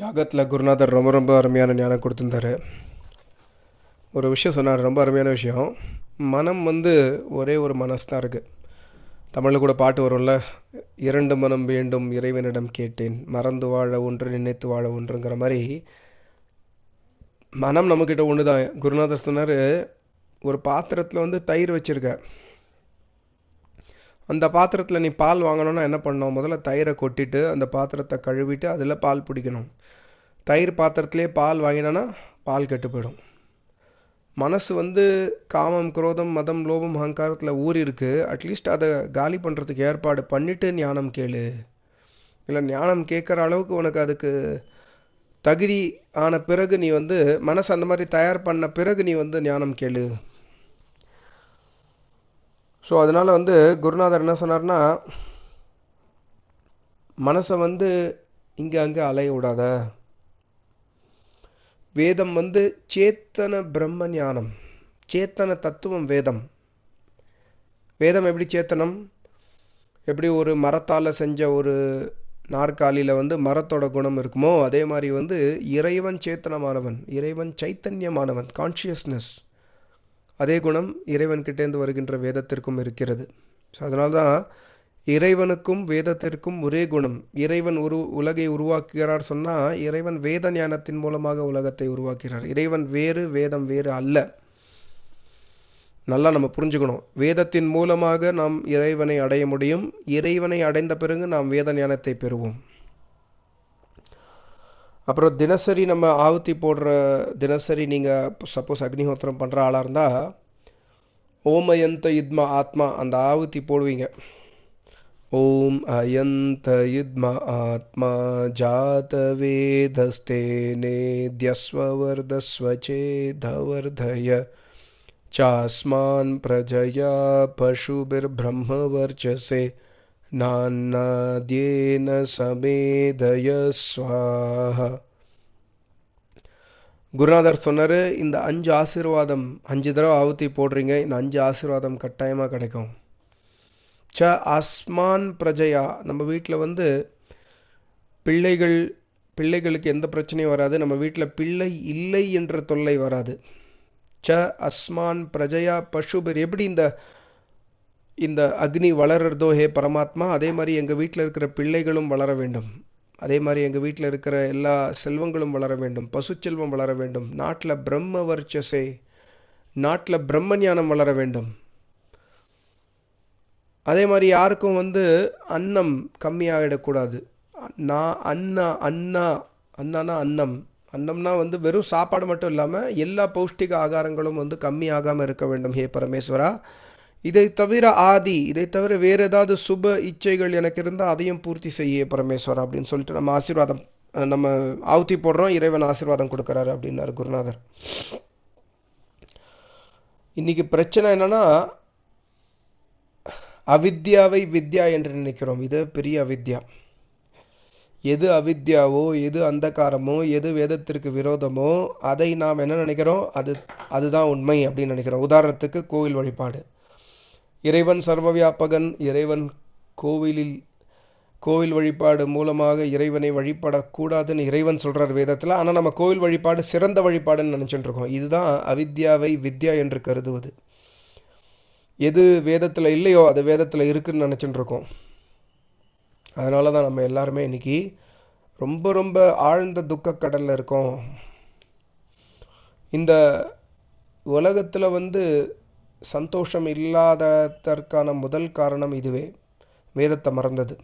யாகத்தில் குருநாதர் ரொம்ப ரொம்ப அருமையான ஞானம் கொடுத்துருந்தாரு. ஒரு விஷயம் சொன்னார் ரொம்ப அருமையான விஷயம். மனம் வந்து ஒரே ஒரு மனசு தான் இருக்குது தமிழில் கூட பாட்டு வரும்ல இரண்டு மனம் வேண்டும் இறைவனிடம் கேட்டேன் மறந்து வாழ ஒன்று நினைத்து வாழ ஒன்றுங்கிற மாதிரி. மனம் நம்மக்கிட்ட ஒன்று தான் குருநாதர் சொன்னார் ஒரு பாத்திரத்தில் வந்து தயிர் வச்சுருக்க. அந்த பாத்திரத்தில் நீ பால் வாங்கணும்னா என்ன பண்ணணும்? முதல்ல தயிரை கொட்டிட்டு அந்த பாத்திரத்தை கழுவிட்டு அதில் பால் பிடிக்கணும். தயிர் பாத்திரத்திலே பால் வாங்கினோன்னா பால் கெட்டு போயிடும். மனசு வந்து காமம் குரோதம் மதம் லோபம் அகங்காரத்தில் ஊறி இருக்கு அட்லீஸ்ட் அதை காலி பண்ணுறதுக்கு ஏற்பாடு பண்ணிவிட்டு ஞானம் கேளு. இல்லை ஞானம் கேட்குற அளவுக்கு உனக்கு அதுக்கு தகுதி ஆன பிறகு நீ வந்து மனசு அந்த மாதிரி தயார் பண்ண பிறகு நீ வந்து ஞானம் கேளு. ஸோ அதனால் வந்து குருநாதர் என்ன சொன்னார்னா மனசை வந்து இங்கே அங்கே அலைய விடாத. வேதம் வந்து சேத்தன பிரம்ம ஞானம் சேத்தன தத்துவம் வேதம். வேதம் எப்படி சேத்தனம்? எப்படி ஒரு மரத்தால் செஞ்ச ஒரு நாற்காலியில் வந்து மரத்தோட குணம் இருக்குமோ அதே மாதிரி வந்து இறைவன் சேத்தனமானவன் இறைவன் சைத்தன்யமானவன் கான்ஷியஸ்னஸ் அதே குணம் இறைவன்கிட்டேருந்து வருகின்ற வேதத்திற்கும் இருக்கிறது. ஸோ அதனால தான் இறைவனுக்கும் வேதத்திற்கும் ஒரே குணம் இறைவன் உரு உலகை உருவாக்குகிறார் சொன்னால் இறைவன் வேத ஞானத்தின் மூலமாக உலகத்தை உருவாக்குகிறார். இறைவன் வேறு வேதம் வேறு அல்ல. நல்லா நம்ம புரிஞ்சுக்கணும். வேதத்தின் மூலமாக நாம் இறைவனை அடைய முடியும். இறைவனை அடைந்த பிறகு நாம் வேத ஞானத்தை பெறுவோம். அப்புறம் தினசரி நம்ம ஆவுத்தி போடுற தினசரி நீங்கள் சப்போஸ் அக்னிஹோத்திரம் பண்ணுற ஆளாக இருந்தால் ஓம் அயந்த இத்மா ஆத்மா அந்த ஆவுத்தி போடுவீங்க. ஓம் அயந்த இத்மா ஆத்மா ஜாத வேதஸ்தேனே தியஸ்வவர்தஸ்வச்சேதவர்தய சாஸ்மான் பிரஜயா பசுபிர் பிரம்ம வர்ச்சசே नान्नाद्येन समेदय स्वाहा குருநாதர் சொன்னார் இந்த அஞ்சு ஆசீர்வாதம் அஞ்சு தடவை ஆவுத்தி போடுறீங்க இந்த அஞ்சு ஆசீர்வாதம் கட்டாயமாக கிடைக்கும் ச அஸ்மான் பிரஜையா நம்ம வீட்டில் வந்து பிள்ளைகள் பிள்ளைகளுக்கு எந்த பிரச்சனையும் வராது நம்ம வீட்டில் பிள்ளை இல்லை என்ற தொல்லை வராது ச அஸ்மான் பிரஜயா பசுபர் எப்படி இந்த இந்த அக்னி வளர்றதோ ஹே பரமாத்மா அதே மாதிரி எங்கள் வீட்டில் இருக்கிற பிள்ளைகளும் வளர வேண்டும். அதே மாதிரி எங்கள் வீட்டில் இருக்கிற எல்லா செல்வங்களும் வளர வேண்டும். பசு செல்வம் வளர வேண்டும். நாட்டில் பிரம்ம வர்ச்சசே நாட்டில் பிரம்ம ஞானம் வளர வேண்டும். அதே மாதிரி யாருக்கும் வந்து அன்னம் கம்மியாகிடக்கூடாது நான் அண்ணா அண்ணா அண்ணானா அன்னம். அன்னம்னா வந்து வெறும் சாப்பாடு மட்டும் இல்லாமல் எல்லா பௌஷ்டிக ஆகாரங்களும் வந்து கம்மியாகாமல் இருக்க வேண்டும் ஹே பரமேஸ்வரா. இதை தவிர ஆதி இதை தவிர வேறு ஏதாவது சுப இச்சைகள் எனக்கு இருந்தால் அதையும் பூர்த்தி செய்ய பரமேஸ்வரா அப்படின்னு சொல்லிட்டு நம்ம ஆசீர்வாதம் நம்ம ஆவுத்தி போடுறோம் இறைவன் ஆசீர்வாதம் கொடுக்குறாரு அப்படின்னாரு குருநாதர். இன்னைக்கு பிரச்சனை என்னன்னா அவித்யாவை வித்யா என்று நினைக்கிறோம். இது பெரிய அவித்யா. எது அவித்யாவோ எது அந்தகாரமோ எது வேதத்திற்கு விரோதமோ அதை நாம் என்ன நினைக்கிறோம்? அது அதுதான் உண்மை அப்படின்னு நினைக்கிறோம். உதாரணத்துக்கு கோவில் வழிபாடு. இறைவன் சர்வவியாபகன் இறைவன் கோவிலில் கோவில் வழிபாடு மூலமாக இறைவனை வழிபடக்கூடாதுன்னு இறைவன் சொல்கிறார் வேதத்தில். ஆனால் நம்ம கோவில் வழிபாடு சிறந்த வழிபாடுன்னு நினச்சிட்டு இருக்கோம். இதுதான் அவித்யாவை வித்யா என்று கருதுவது. எது வேதத்தில் இல்லையோ அது வேதத்தில் இருக்குன்னு நினச்சிட்டு இருக்கோம். அதனால தான் நம்ம எல்லாருமே இன்னைக்கு ரொம்ப ரொம்ப ஆழ்ந்த துக்க கடலில் இருக்கோம். இந்த உலகத்தில் வந்து சந்தோஷம் இல்லாததற்கான முதல் காரணம் இதுவே. வேதத்தை மறந்தது.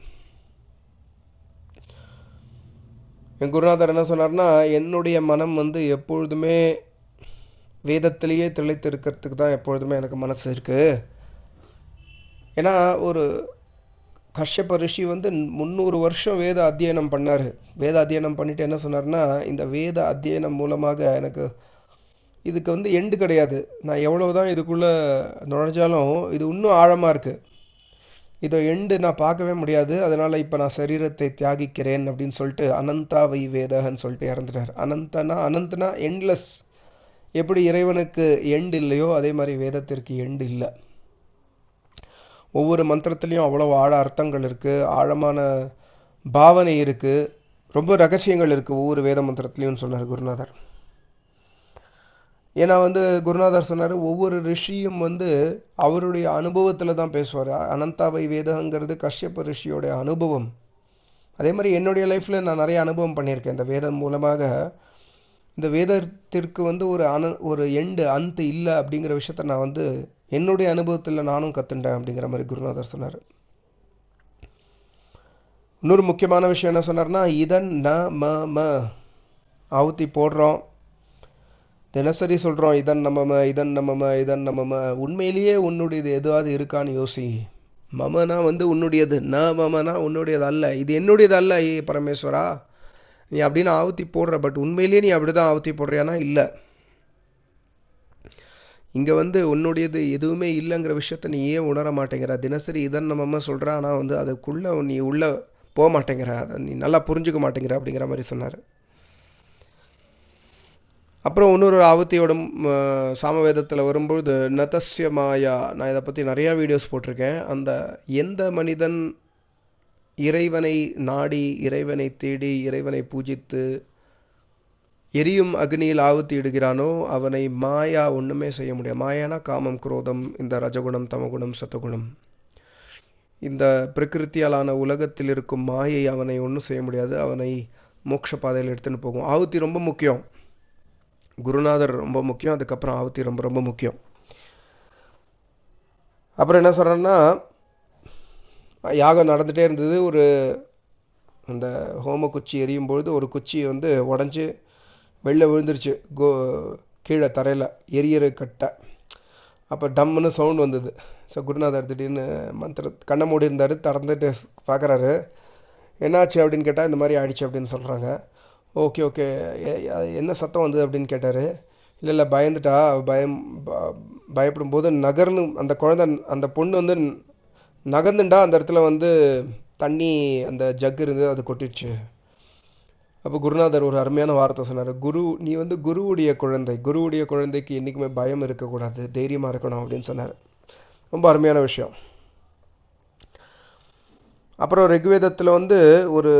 என் குருநாதர் என்ன சொன்னார்னா என்னுடைய மனம் வந்து எப்பொழுதுமே வேதத்திலேயே திளைத்து இருக்கிறதுக்கு தான் எப்பொழுதுமே எனக்கு மனசு இருக்கு. ஏன்னா ஒரு கஷ்யப ரிஷி வந்து முந்நூறு வருஷம் வேத அத்தியனம் பண்ணார். வேத அத்தியனம் பண்ணிட்டு என்ன சொன்னார்னா இந்த வேத அத்தியனம் மூலமாக எனக்கு இதுக்கு வந்து எண்டு கிடையாது. நான் எவ்வளோ தான் இதுக்குள்ளே நுழைஞ்சாலும் இது இன்னும் ஆழமாக இருக்குது இதை எண்டு நான் பார்க்கவே முடியாது. அதனால் இப்போ நான் சரீரத்தை தியாகிக்கிறேன் அப்படின்னு சொல்லிட்டு அனந்தா வை வேதகன்னு சொல்லிட்டு இறந்துட்டார். அனந்தனா அனந்தனா எண்ட்லெஸ் எப்படி இறைவனுக்கு எண்டு இல்லையோ அதே மாதிரி வேதத்திற்கு எண்டு இல்லை. ஒவ்வொரு மந்திரத்துலேயும் அவ்வளோ ஆழ அர்த்தங்கள் இருக்குது ஆழமான பாவனை இருக்குது ரொம்ப ரகசியங்கள் இருக்குது ஒவ்வொரு வேத மந்திரத்துலேயும் சொன்னார் குருநாதர். ஏன்னா வந்து குருநாதர் சொன்னார் ஒவ்வொரு ரிஷியும் வந்து அவருடைய அனுபவத்தில் தான் பேசுவார். அனந்தாவை வேதங்கிறது கஷ்யப்ப ரிஷியோடைய அனுபவம். அதே மாதிரி என்னுடைய லைஃப்பில் நான் நிறைய அனுபவம் பண்ணியிருக்கேன். இந்த வேதம் மூலமாக இந்த வேதத்திற்கு வந்து ஒரு அன ஒரு எண்டு அந்த இல்லை அப்படிங்கிற விஷயத்த நான் வந்து என்னுடைய அனுபவத்தில் நானும் கற்றுண்டேன் அப்படிங்கிற மாதிரி குருநாதர் சொன்னார். இன்னொரு முக்கியமான விஷயம் என்ன சொன்னார்னா இதன் ந ம ம ஆவுத்தி போடுறோம். தினசரி சொல்கிறோம் இதன் நம்ம இதன் நம்ம இதன் நம்ம. உண்மையிலேயே உன்னுடையது எதுவாவது இருக்கான்னு யோசி. மமனா வந்து உன்னுடையது. ந மமனா உன்னுடையது அல்ல. இது என்னுடையது அல்ல ஏ பரமேஸ்வரா? நீ அப்படின்னு ஆவுத்தி போடுற பட் உண்மையிலேயே நீ அப்படி தான் ஆவுத்தி போடுறியானா? இல்லை. இங்கே வந்து உன்னுடையது எதுவுமே இல்லைங்கிற விஷயத்த நீ ஏன் உணர மாட்டேங்கிற? தினசரி இதன் நம்ம சொல்கிற ஆனால் வந்து அதுக்குள்ளே நீ உள்ளே போக மாட்டேங்கிற. அதை நீ நல்லா புரிஞ்சுக்க மாட்டேங்கிற அப்படிங்கிற மாதிரி சொன்னார். அப்புறம் இன்னொரு ஆவத்தியோட சாமவேதத்தில் வரும்பொழுது நதஸ்ய மாயா. நான் இதை பற்றி நிறையா வீடியோஸ் போட்டிருக்கேன். அந்த எந்த மனிதன் இறைவனை நாடி இறைவனை தேடி இறைவனை பூஜித்து எரியும் அக்னியில் ஆவுத்தி இடுகிறானோ அவனை மாயா ஒன்றுமே செய்ய முடியாது. மாயானா காமம் குரோதம் இந்த ரஜகுணம் தமகுணம் சத்தகுணம். இந்த பிரகிருத்தியாலான உலகத்தில் இருக்கும் மாயை அவனை ஒன்றும் செய்ய முடியாது. அவனை மோட்ச பாதையில் எடுத்துன்னு போகும். ஆவுத்தி ரொம்ப முக்கியம். குருநாதர் ரொம்ப முக்கியம் அதுக்கப்புறம் ஆவுத்தி ரொம்ப ரொம்ப முக்கியம். அப்புறம் என்ன சொல்கிறேன்னா யாகம் நடந்துகிட்டே இருந்தது. ஒரு அந்த ஹோம குச்சி எரியும் பொழுது ஒரு குச்சி வந்து உடஞ்சி வெளில விழுந்துருச்சு. கோ கீழே தரையில் எரியற கட்டை. அப்போ டம்முன்னு சவுண்ட் வந்தது. ஸோ குருநாதர் திடீர்னு மந்திர கண்ணை மூடி இருந்தார் திறந்துட்டு பார்க்குறாரு என்னாச்சு அப்படின்னு கேட்டால் இந்த மாதிரி ஆயிடுச்சு அப்படின்னு சொல்கிறாங்க ஓகே ஓகே. என்ன சத்தம் வந்தது அப்படின்னு கேட்டார். இல்லை இல்லை பயந்துட்டா. பயம் பயப்படும் போது நகர்னு அந்த குழந்தை அந்த பொண்ணு வந்து நகர்ந்துண்டா. அந்த இடத்துல வந்து தண்ணி அந்த ஜக் இருந்து அது கொட்டிடுச்சு. அப்போ குருநாதர் ஒரு அருமையான வார்த்தை சொன்னார். குரு நீ வந்து குருவுடைய குழந்தை. குருவுடைய குழந்தைக்கு என்றைக்குமே பயம் இருக்கக்கூடாது. தைரியமாக இருக்கணும் அப்படின்னு சொன்னார். ரொம்ப அருமையான விஷயம். அப்புறம் ரிக்வேதத்தில் வந்து ஒரு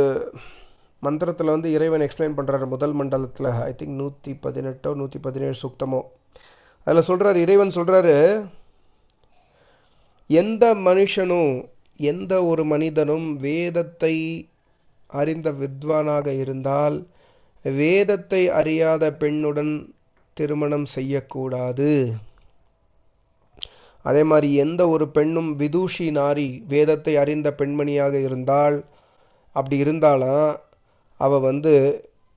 மந்திரத்தில் வந்து இறைவன் எக்ஸ்பிளைன் பண்ணுறாரு முதல் மண்டலத்தில் ஐ திங்க் நூற்றி பதினெட்டோ நூற்றி பதினேழு சுத்தமோ அதில் சொல்கிறார் இறைவன் சொல்கிறாரு எந்த மனுஷனும் எந்த ஒரு மனிதனும் வேதத்தை அறிந்த வித்வானாக இருந்தால் வேதத்தை அறியாத பெண்ணுடன் திருமணம் செய்யக்கூடாது. அதே மாதிரி எந்த ஒரு பெண்ணும் விதூஷி நாரி வேதத்தை அறிந்த பெண்மணியாக இருந்தால் அப்படி இருந்தாலும் அவ வந்து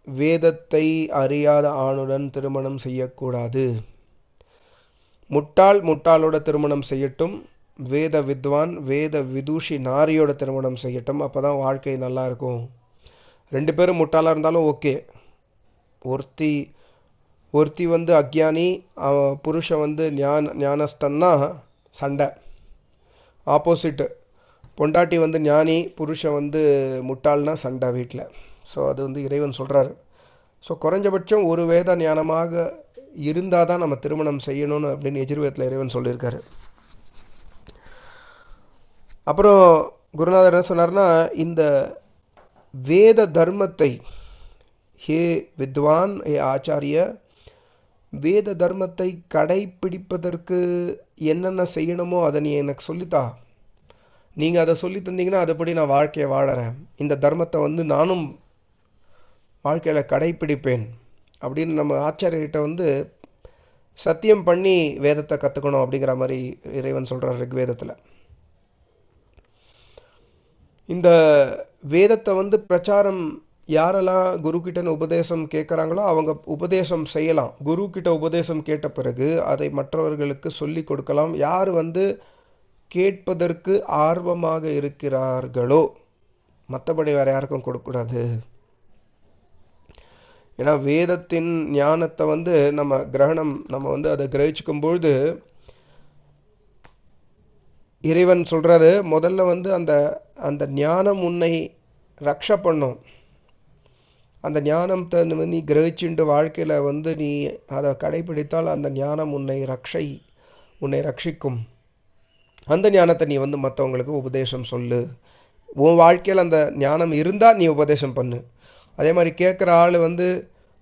வேதத்தை அறியாத ஆணுடன் திருமணம் செய்யக்கூடாது. முட்டாள் முட்டாளோட திருமணம் செய்யட்டும் வேத வித்வான் வேத விதூஷி நாரியோட திருமணம் செய்யட்டும் அப்போ தான் வாழ்க்கை நல்லா இருக்கும். ரெண்டு பேரும் முட்டாளாக இருந்தாலும் ஓகே. ஒருத்தி ஒருத்தி வந்து அக்ஞானி புருஷன் வந்து ஞான ஞானஸ்தன்னா சண்டை. ஆப்போசிட்டு பொண்டாட்டி வந்து ஞானி புருஷன் வந்து முட்டாள்னா சண்டை வீட்டில் ஸோ அது வந்து இறைவன் சொல்கிறாரு ஸோ குறைஞ்சபட்சம் ஒரு வேத ஞானமாக இருந்தால் தான் நம்ம திருமணம் செய்யணும்னு அப்படின்னு எஜிர்வேதத்தில் இறைவன் சொல்லியிருக்காரு. அப்புறம் குருநாதர் என்ன சொன்னார்னா இந்த வேத தர்மத்தை ஹே வித்வான் ஹே ஆச்சாரிய வேத தர்மத்தை கடைபிடிப்பதற்கு என்னென்ன செய்யணுமோ அதை நீ எனக்கு சொல்லித்தா. நீங்கள் அதை சொல்லி தந்தீங்கன்னா அதுபடி நான் வாழ்க்கையை வாழறேன். இந்த தர்மத்தை வந்து நானும் வாழ்க்கையில் கடைப்பிடிப்பேன் அப்படின்னு நம்ம ஆச்சாரியர்கிட்ட வந்து சத்தியம் பண்ணி வேதத்தை கற்றுக்கணும் அப்படிங்கிற மாதிரி இறைவன் சொல்கிறார் ரிக்வேதத்தில். இந்த வேதத்தை வந்து பிரச்சாரம் யாரெல்லாம் குருக்கிட்டன்னு உபதேசம் கேட்குறாங்களோ அவங்க உபதேசம் செய்யலாம். குருக்கிட்ட உபதேசம் கேட்ட பிறகு அதை மற்றவர்களுக்கு சொல்லி கொடுக்கலாம். யார் வந்து கேட்பதற்கு ஆர்வமாக இருக்கிறார்களோ மற்றபடி வேறு யாருக்கும் கொடுக்கக்கூடாது ஏன்னா வேதத்தின் ஞானத்தை வந்து நம்ம கிரகணம் நம்ம வந்து அதை கிரகிச்சுக்கும் பொழுது இறைவன் சொல்கிறாரு முதல்ல வந்து அந்த அந்த ஞானம் உன்னை ரக்ஷ பண்ணும். அந்த ஞானத்தை நீ கிரகிச்சுண்டு வாழ்க்கையில் வந்து நீ அதை கடைபிடித்தால் அந்த ஞானம் உன்னை ரக்ஷை உன்னை ரட்சிக்கும். அந்த ஞானத்தை நீ வந்து மற்றவங்களுக்கு உபதேசம் சொல்லு. உன் வாழ்க்கையில் அந்த ஞானம் இருந்தால் நீ உபதேசம் பண்ணு. அதே மாதிரி கேட்குற ஆள் வந்து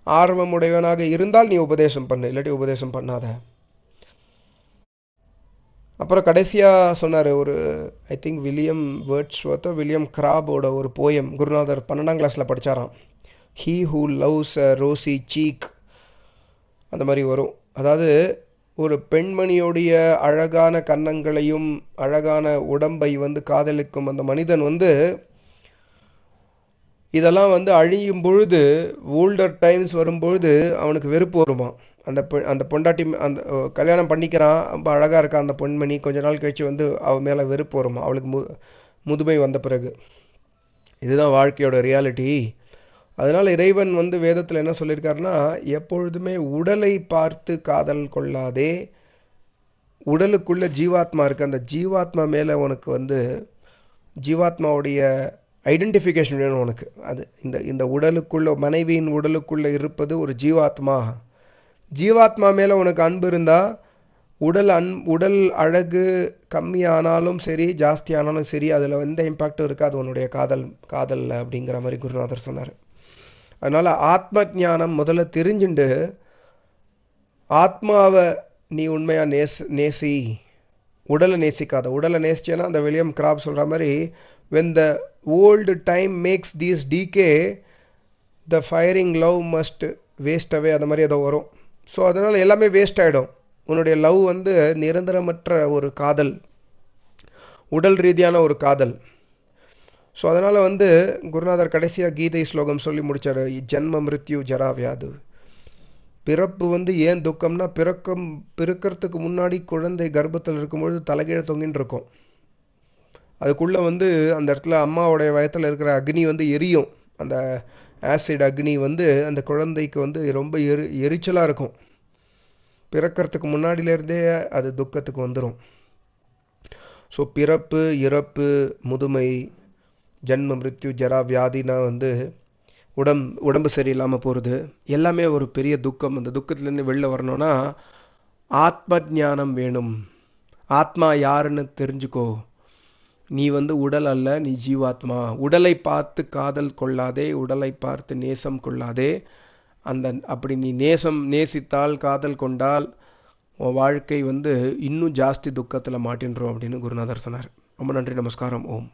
ஆர்வமுடையவனாக இருந்தால் நீ உபதேசம் பண்ணு இல்லாட்டி உபதேசம் பண்ணாத. அப்புறம் கடைசியாக சொன்னார் ஒரு ஐ திங்க் வில்லியம் வேர்ட்ஸ்வர்த்தோ வில்லியம் கிராபோட ஒரு போயம் குருநாதர் பன்னெண்டாம் கிளாஸில் படித்தாராம் he who loves a rosy cheek அந்த மாதிரி வரும். அதாவது ஒரு பெண்மணியுடைய அழகான கன்னங்களையும் அழகான உடம்பை வந்து காதலிக்கும் அந்த மனிதன் வந்து இதெல்லாம் வந்து அழியும் பொழுது ஓல்டர் டைம்ஸ் வரும்பொழுது அவனுக்கு வெறுப்பு வருமா? அந்த பெ அந்த பொண்டாட்டி அந்த கல்யாணம் பண்ணிக்கிறான் ரொம்ப அழகாக இருக்கா அந்த பெண்மணி கொஞ்ச நாள் கழித்து வந்து அவன் மேலே வெறுப்பு வருமா? அவளுக்கு மு முதுமை வந்த பிறகு. இதுதான் வாழ்க்கையோட ரியாலிட்டி அதனால் இறைவன் வந்து வேதத்தில் என்ன சொல்லியிருக்காருன்னா எப்பொழுதுமே உடலை பார்த்து காதல் கொள்ளாதே. உடலுக்குள்ள ஜீவாத்மா இருக்குது அந்த ஜீவாத்மா மேலே உனக்கு வந்து ஜீவாத்மாவுடைய ஐடென்டிஃபிகேஷன் வேணும் உனக்கு. அது இந்த இந்த உடலுக்குள்ள மனைவியின் உடலுக்குள்ளே இருப்பது ஒரு ஜீவாத்மா. ஜீவாத்மா மேலே உனக்கு அன்பு இருந்தால் உடல் அன் உடல் அழகு கம்மியானாலும் சரி ஜாஸ்தியானாலும் சரி அதில் எந்த இம்பாக்டும் இருக்காது உன்னுடைய காதல் காதலில் அப்படிங்கிற மாதிரி குருநாதர் சொன்னார். அதனால் ஆத்ம ஞானம் முதல்ல தெரிஞ்சுண்டு ஆத்மாவை நீ உண்மையாக நேஸ் நேசி உடலை நேசிக்காத. உடலை நேசிச்சேன்னா அந்த வில்லியம் கிராப் சொல்கிற மாதிரி when the old time makes these decay the firing love must waste away அந்த மாதிரி ஏதோ வரும். ஸோ அதனால் எல்லாமே வேஸ்ட் ஆகிடும் உன்னுடைய லவ் வந்து நிரந்தரமற்ற ஒரு காதல். உடல் ரீதியான ஒரு காதல். ஸோ அதனால் வந்து குருநாதர் கடைசியாக கீதை ஸ்லோகம் சொல்லி முடித்தார் ஜென்ம மிருத்யு ஜரா வியாது. பிறப்பு வந்து ஏன் துக்கம்னா பிறக்கம் பிறக்கிறதுக்கு முன்னாடி குழந்தை கர்ப்பத்தில் இருக்கும்பொழுது தலைகீழ தொங்கின்னு இருக்கும். அதுக்குள்ளே வந்து அந்த இடத்துல அம்மாவுடைய வயத்தில் இருக்கிற அக்னி வந்து எரியும். அந்த ஆசிட் அக்னி வந்து அந்த குழந்தைக்கு வந்து ரொம்ப எரி எரிச்சலாக இருக்கும். பிறக்கிறதுக்கு முன்னாடியிலேருந்தே அது துக்கத்துக்கு வந்துடும் ஸோ பிறப்பு இறப்பு முதுமை ஜன்ம மிருத்யு ஜரா வியாதினா வந்து உடம் உடம்பு சரியில்லாமல் போகிறது எல்லாமே ஒரு பெரிய துக்கம். அந்த துக்கத்துலேருந்து வெளில வரணும்னா ஆத்ம ஞானம் வேணும். ஆத்மா யாருன்னு தெரிஞ்சுக்கோ. நீ வந்து உடல் அல்ல நீ ஜீவாத்மா. உடலை பார்த்து காதல் கொள்ளாதே உடலை பார்த்து நேசம் கொள்ளாதே. அந்த அப்படி நீ நேசம் நேசித்தால் காதல் கொண்டால் உன் வாழ்க்கை வந்து இன்னும் ஜாஸ்தி துக்கத்தில் மாட்டின்றோம் அப்படின்னு குருநாதர் சொன்னார். ரொம்ப நன்றி நமஸ்காரம். ஓம்.